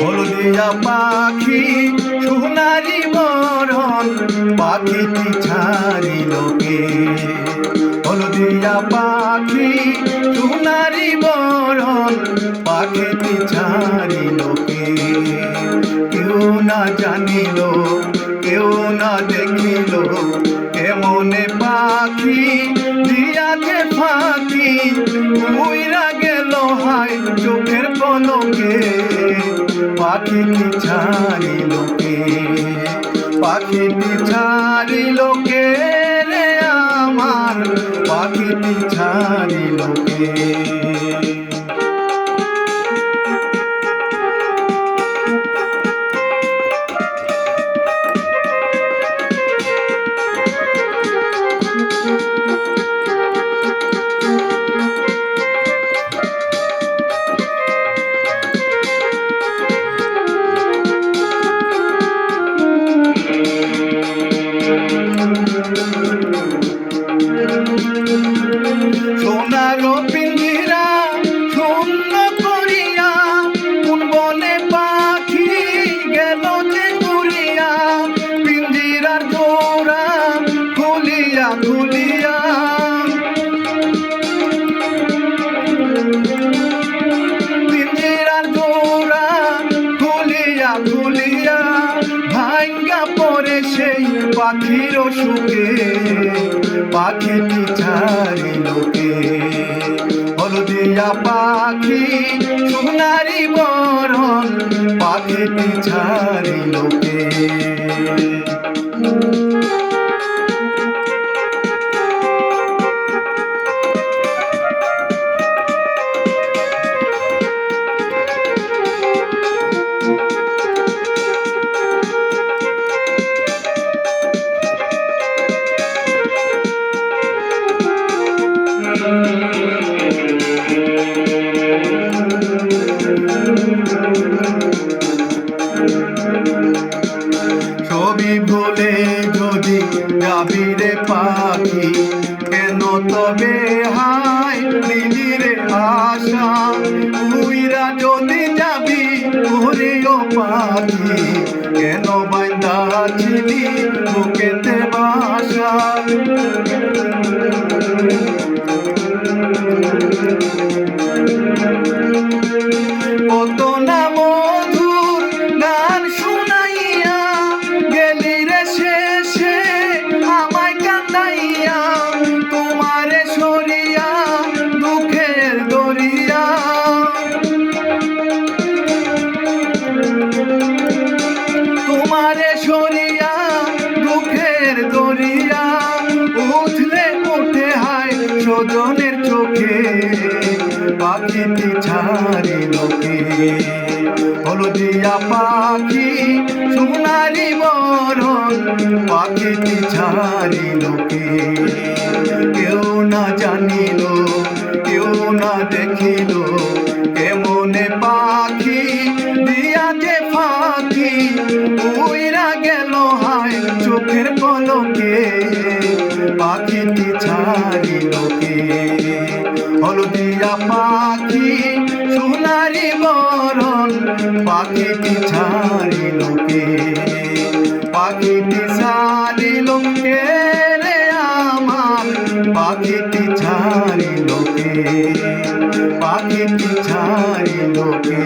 হলদিয়া পাখি সোনারি বরণ পাখিটি ছাড়িল কে? হলদিয়া পাখি পাখিটি ছাড়িল কে কেউ না জানিল, কেউ না দেখিল কেমনে পাখি দিয়াছে ফাঁকি। উইরা গেল হাই চোখের পলকে। পাখিটি ছাড়িল কে পাখিটি ছাড়িল কে রে আমার। পাখিটি ছাড়িল কে খুলিয়া পিঞ্জিরার জোড়া খুলিয়া খুলিয়া ভাঙ্গা পড়ে সেই পাখির সুখে পাখিটি ছাড়িল কে হলদিয়া পাখি, সোনারি বরণ পাখিটি ছাড়িল কে ছবি ভুলে যদি যাবি রে পাখি, কেন তবে হাই দিলি রে আশা? উইরা যদি যাবি ওরেও পাখি, কেন বাইন্দা ছিলি বুকেতে বাসা? কত না মধুর গান শুনাইয়া গেলি রে শেষে, আমায় কান্দাইয়া তোমারে সরিয়া দুঃখের দরিয়া। তোমারে সরিয়া দুঃখের দরিয়া, উঠলে উঠে হায় স্বজনের চোখে। পাখিটি ছাড়িল কে হলদিয়া পাখি সোনারি বরণ, পাখিটি ছাড়িল কে কেউ না জানিল, কেউ না দেখিল, কেমনে পাখি দিয়া যে ফাঁকি। উইরা গেল হায় চোখের পলকে, পাখিটি ছাড়িল কে হলদিয়া পাখি সোনারি বরণ, পাখিটি ছাড়িল কে পাখিটি ছাড়িল কে রে আমার, পাখিটি ছাড়িল কে পাখিটি ছাড়িল কে